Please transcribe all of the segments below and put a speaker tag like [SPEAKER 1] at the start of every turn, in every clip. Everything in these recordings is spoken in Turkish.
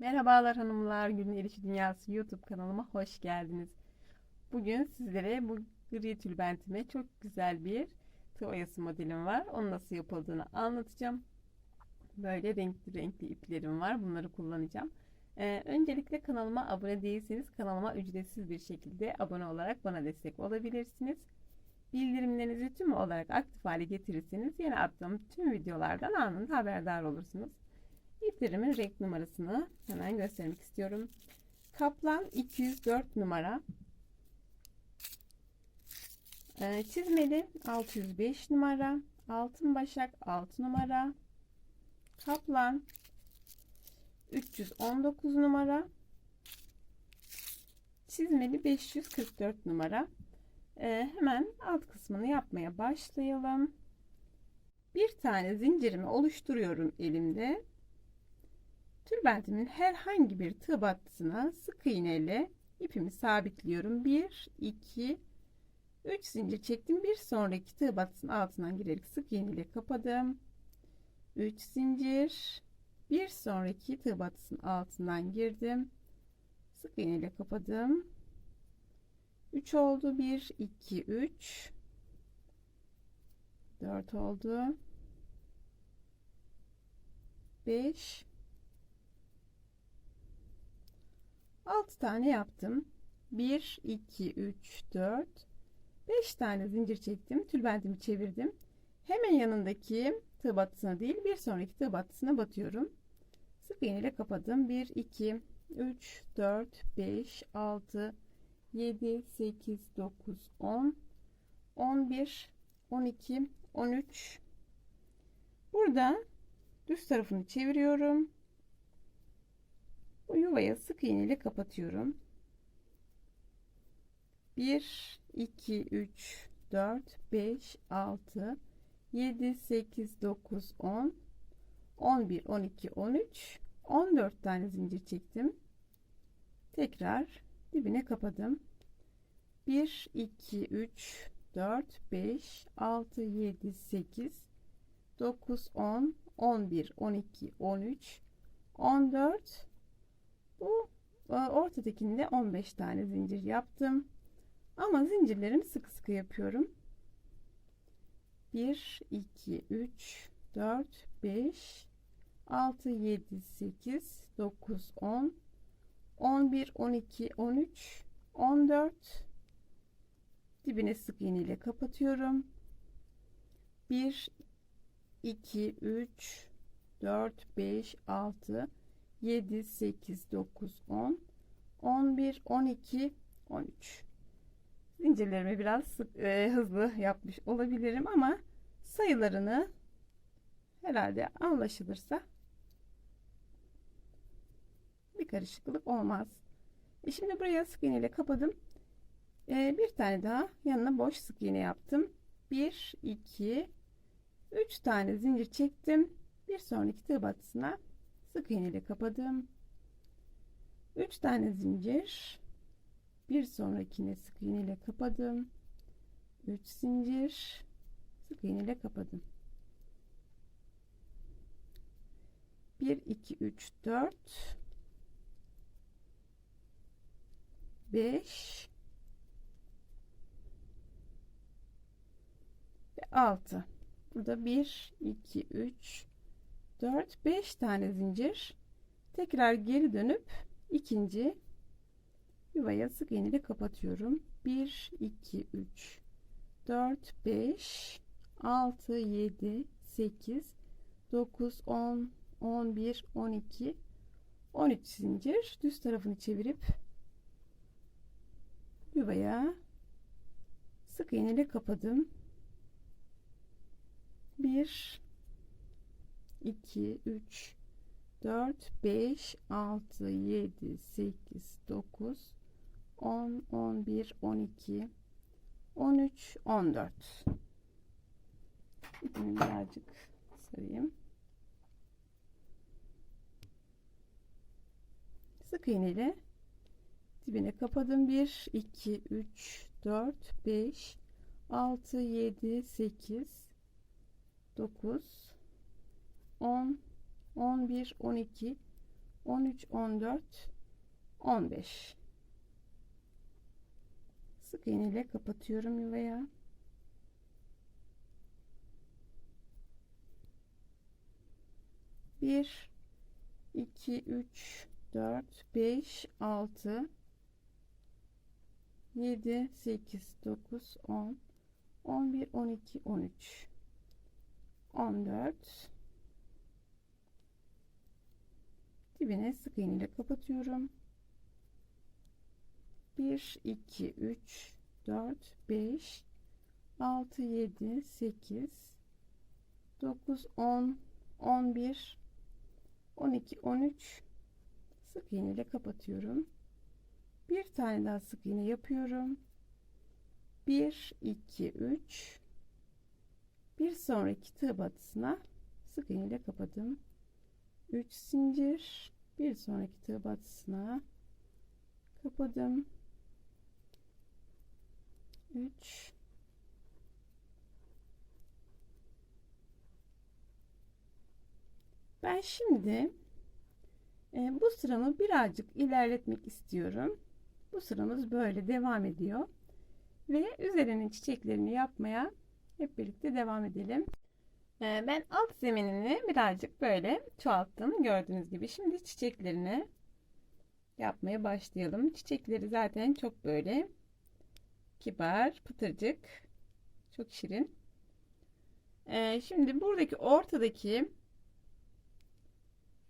[SPEAKER 1] Merhabalar hanımlar, Günün Erişi Dünyası YouTube kanalıma hoş geldiniz. Bugün sizlere bu gri tülbentime çok güzel bir tığ modelim var. Onun nasıl yapıldığını anlatacağım. Böyle renkli renkli iplerim var. Bunları kullanacağım. Ee, öncelikle kanalıma abone değilseniz kanalıma ücretsiz bir şekilde abone olarak bana destek olabilirsiniz. Bildirimlerinizi tüm olarak aktif hale getirirseniz yeni attığım tüm videolardan anında haberdar olursunuz. İplerimin renk numarasını hemen göstermek istiyorum. Kaplan 204 numara. Ee, çizmeli 605 numara. Altın başak 6 numara. Kaplan 319 numara. Çizmeli 544 numara. Ee, hemen alt kısmını yapmaya başlayalım. Bir tane zincirimi oluşturuyorum elimde. Tülbentimin herhangi bir tığ battısına sık iğneyle ipimi sabitliyorum. 1, 2, 3 zincir çektim. Bir sonraki tığ battısının altından girerek sık iğneyle kapadım. 3 zincir. Bir sonraki tığ battısının altından girdim. Sık iğneyle kapadım. 3 oldu. 1, 2, 3. 4 oldu. 5 6 tane yaptım. 1 2 3 4 5 tane zincir çektim. Tülbentimi çevirdim. Hemen yanındaki tığ battısına değil, bir sonraki tığ battısına batıyorum. Sık iğne ile kapadım. 1 2 3 4 5 6 7 8 9 10 11 12 13 Burada düz tarafını çeviriyorum. Bu yuvaya sık iğne ile kapatıyorum. 1 2 3 4 5 6 7 8 9 10 11 12 13 14 tane zincir çektim. Tekrar dibine kapadım. 1 2 3 4 5 6 7 8 9 10 11 12 13 14 bu e, ortadakinde 15 tane zincir yaptım. Ama zincirlerimi sıkı sıkı yapıyorum. 1 2 3 4 5 6 7 8 9 10 11 12 13 14 dibine sık iğne ile kapatıyorum. 1 2 3 4 5 6 7 8 9 10 11 12 13 zincirlerimi biraz e, hızlı yapmış olabilirim ama sayılarını herhalde anlaşılırsa bir karışıklık olmaz. E şimdi buraya sık iğne ile kapadım. E, bir tane daha yanına boş sık iğne yaptım. 1 2 3 tane zincir çektim. Bir sonraki tığ batısına sık iğne ile kapadım. 3 tane zincir. Bir sonrakine sık iğne ile kapadım. 3 zincir. Sık iğne ile kapadım. 1 2 3 4 5 ve 6 burada 1 2 3 4 5 tane zincir. Tekrar geri dönüp ikinci yuvaya sık iğne ile kapatıyorum 1 2 3 4 5 6 7 8 9 10 11 12 13 zincir. Düz tarafını çevirip yuvaya sık iğne ile kapadım. 1 2 3 4 5 6 7 8 9 10 11 12 13 14 İpimi birazcık sarayım. Sık iğne ile dibine kapadım. 1 2 3 4 5 6 7 8 9 10 11 12 13 14 15 sık iğne ile kapatıyorum yuvaya. Bir iki üç dört beş altı yedi sekiz dokuz on on bir on iki on üç on dört dibine sık iğne ile kapatıyorum. 1 2 3 4 5 6 7 8 9 10 11 12 13 sık iğne ile kapatıyorum. Bir tane daha sık iğne yapıyorum. 1 2 3 bir sonraki tığ batısına sık iğne ile kapadım 3 zincir bir sonraki tığ batısına kapadım 3 Ben şimdi e, bu sıramı birazcık ilerletmek istiyorum. Bu sıramız böyle devam ediyor. Ve üzerinin çiçeklerini yapmaya hep birlikte devam edelim. E, ben alt zeminini birazcık böyle çoğalttım. Gördüğünüz gibi. Şimdi çiçeklerini yapmaya başlayalım. Çiçekleri zaten çok böyle kibar, pıtırcık, çok şirin. Ee, şimdi buradaki ortadaki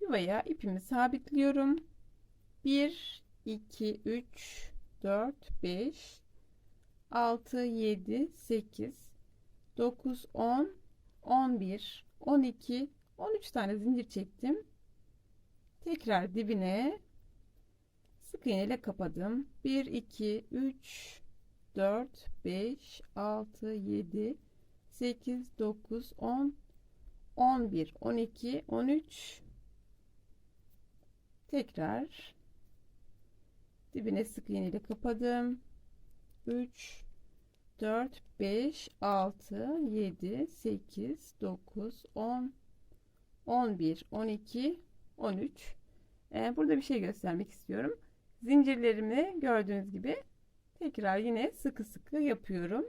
[SPEAKER 1] yuvaya ipimi sabitliyorum. 1, 2, 3, 4, 5, 6, 7, 8, 9, 10, 11, 12, 13 tane zincir çektim. Tekrar dibine sık iğne ile kapadım. 1, 2, 3, 4, 5, 6, 7, 8, 9, 10, 11, 12, 13. Tekrar dibine sık iğne ile kapadım. 3, 4, 5, 6, 7, 8, 9, 10, 11, 12, 13. Ee, burada bir şey göstermek istiyorum. Zincirlerimi gördüğünüz gibi tekrar yine sıkı sıkı yapıyorum.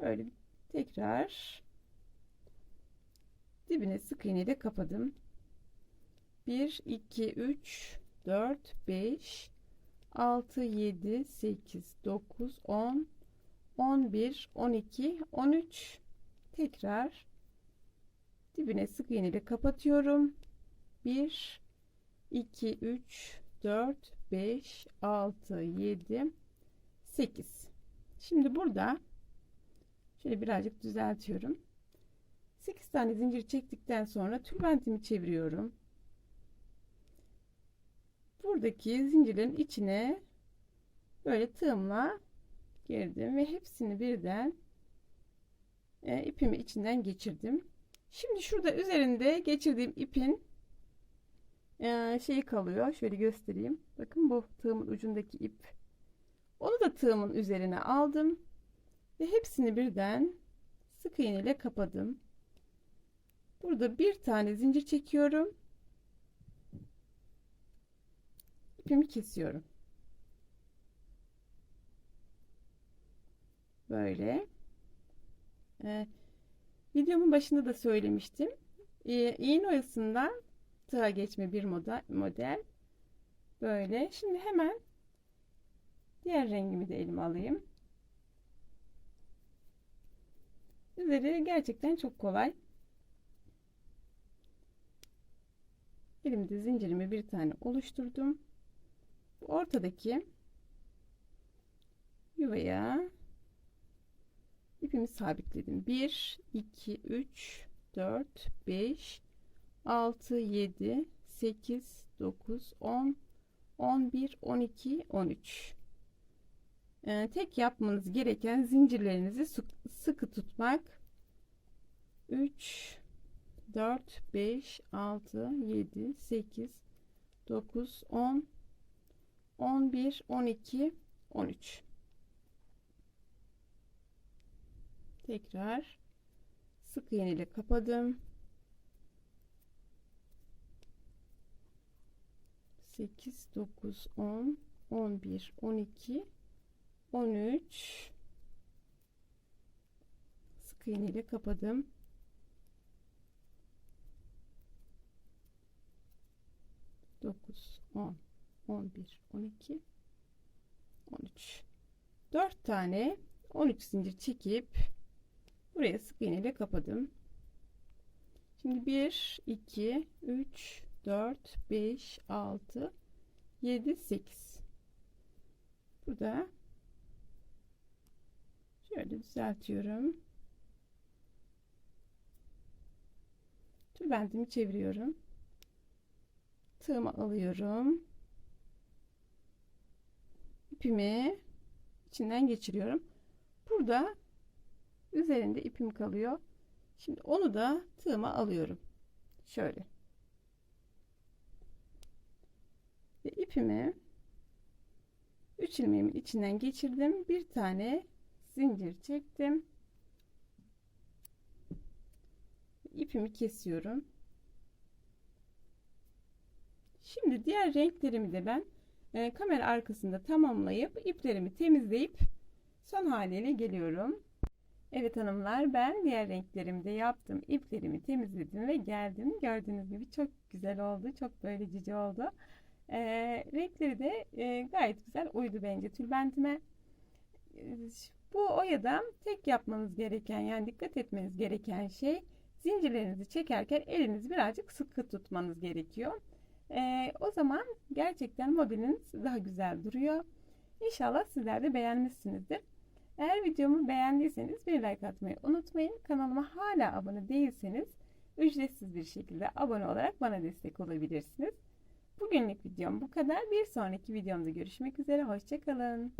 [SPEAKER 1] Böyle tekrar dibine sık iğne ile kapadım. 1 2 3 4 5 6 7 8 9 10 11 12 13 tekrar dibine sık iğne ile kapatıyorum. 1 2 3 4 5 6 7 8 şimdi burada şöyle birazcık düzeltiyorum. 8 tane zincir çektikten sonra tülbentimi çeviriyorum buradaki zincirin içine böyle tığımla girdim ve hepsini birden e, ipimi içinden geçirdim şimdi şurada üzerinde geçirdiğim ipin e, şeyi kalıyor. Şöyle göstereyim. Bakın bu tığımın ucundaki ip. Onu da tığımın üzerine aldım. Ve hepsini birden sık iğne ile kapadım. Burada bir tane zincir çekiyorum. İpimi kesiyorum. Böyle. Ee, videomun başında da söylemiştim. Ee, iğne oyasından tığa geçme bir model, model. Böyle. Şimdi hemen diğer rengimi de elime alayım. Üzeri gerçekten çok kolay. Elimde zincirimi bir tane oluşturdum. Ortadaki yuvaya ipimi sabitledim. 1 2 3 4 5 6, 7, 8, 9, 10, 11, 12, 13. Ee, tek yapmanız gereken zincirlerinizi sıkı tutmak. 3, 4, 5, 6, 7, 8, 9, 10, 11, 12, 13. Tekrar sık iğne ile kapadım. 8, 9, 10, 11, 12, 13. Sık iğne ile kapadım. Dokuz, on, on bir, on iki, on üç. Dört tane on üç zincir çekip buraya sık iğne ile kapadım. Şimdi bir, iki, üç, dört, beş, altı, yedi, sekiz. Burada şöyle düzeltiyorum. Tülbentimi çeviriyorum. Tığımı alıyorum. İpimi içinden geçiriyorum. Burada üzerinde ipim kalıyor. Şimdi onu da tığıma alıyorum. Şöyle. Ve ipimi 3 ilmeğimin içinden geçirdim. Bir tane zincir çektim. İpimi kesiyorum. Şimdi diğer renklerimi de ben e, kamera arkasında tamamlayıp iplerimi temizleyip son haliyle geliyorum. Evet hanımlar ben diğer renklerimi de yaptım. İplerimi temizledim ve geldim. Gördüğünüz gibi çok güzel oldu. Çok böyle cici oldu. E, renkleri de e, gayet güzel uydu bence tülbentime. E, bu oyada tek yapmanız gereken yani dikkat etmeniz gereken şey zincirlerinizi çekerken elinizi birazcık sıkı tutmanız gerekiyor. E, o zaman gerçekten modeliniz daha güzel duruyor. İnşallah sizler de beğenmişsinizdir. Eğer videomu beğendiyseniz bir like atmayı unutmayın. Kanalıma hala abone değilseniz ücretsiz bir şekilde abone olarak bana destek olabilirsiniz. Bugünlük videom bu kadar. Bir sonraki videomda görüşmek üzere. Hoşçakalın.